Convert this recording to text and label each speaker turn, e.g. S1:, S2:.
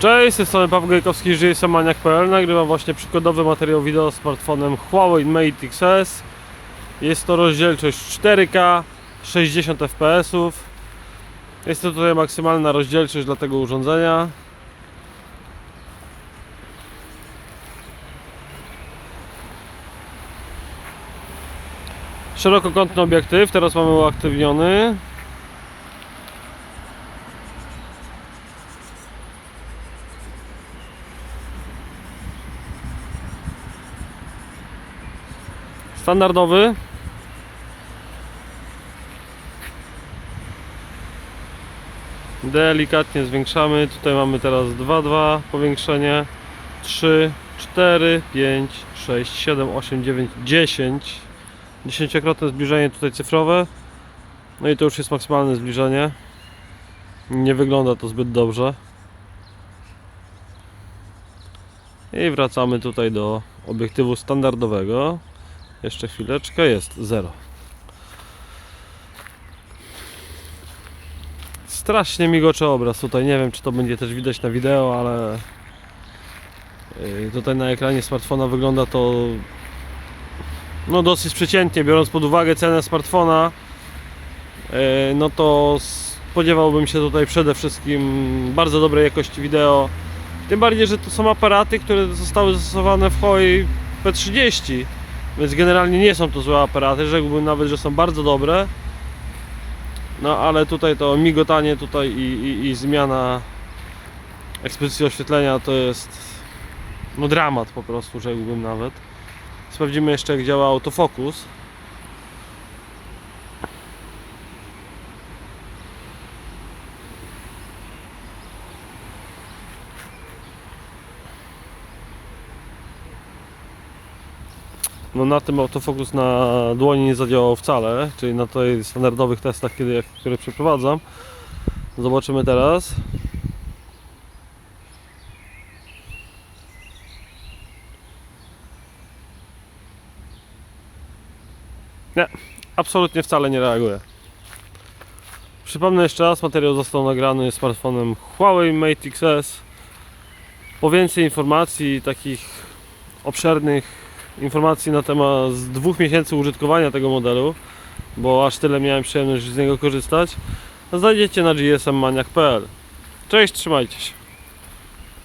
S1: Cześć, z tej strony Paweł Gajkowski z GSManiak.pl Nagrywam właśnie przykładowy materiał wideo z smartfonem Huawei Mate XS Jest to rozdzielczość 4K, 60 fps Jest to tutaj maksymalna rozdzielczość dla tego urządzenia. Szerokokątny obiektyw, teraz mamy uaktywniony Standardowy. Delikatnie zwiększamy. Tutaj mamy teraz 2,2 powiększenie. 3, 4, 5, 6, 7, 8, 9, 10. Dziesięciokrotne zbliżenie tutaj cyfrowe. No i to już jest maksymalne zbliżenie. Nie wygląda to zbyt dobrze. I wracamy tutaj do obiektywu standardowego. Jeszcze chwileczkę, jest 0. Strasznie migocze obraz tutaj, nie wiem czy to będzie też widać na wideo, ale yy, tutaj na ekranie smartfona wygląda to no dosyć przeciętnie, biorąc pod uwagę cenę smartfona yy, no to spodziewałbym się tutaj przede wszystkim bardzo dobrej jakości wideo. Tym bardziej, że to są aparaty, które zostały zastosowane w Huawei P30 więc generalnie nie są to złe aparaty, rzekłbym nawet, że są bardzo dobre. No ale tutaj to migotanie tutaj i, i, i zmiana ekspozycji oświetlenia to jest no dramat po prostu, rzekłbym nawet. Sprawdzimy jeszcze jak działa autofokus. No na tym autofokus na dłoni nie zadziałał wcale, czyli na tych standardowych testach, kiedy, które przeprowadzam. Zobaczymy teraz. Nie, absolutnie wcale nie reaguje. Przypomnę jeszcze raz, materiał został nagrany smartfonem Huawei Mate XS. Po więcej informacji, takich obszernych informacji na temat z dwóch miesięcy użytkowania tego modelu, bo aż tyle miałem przyjemność z niego korzystać, znajdziecie na gsmmaniak.pl. Cześć, trzymajcie się.